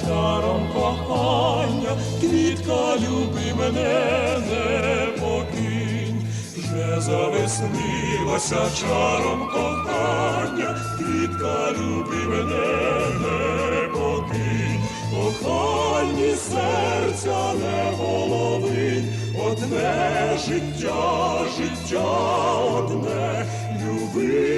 чаром кохання, квітка люби мене не покинь, вже завеснилася чаром кохання, квітка люби мене не покинь, кохальні серця не голови, одне життя, життя одне, люби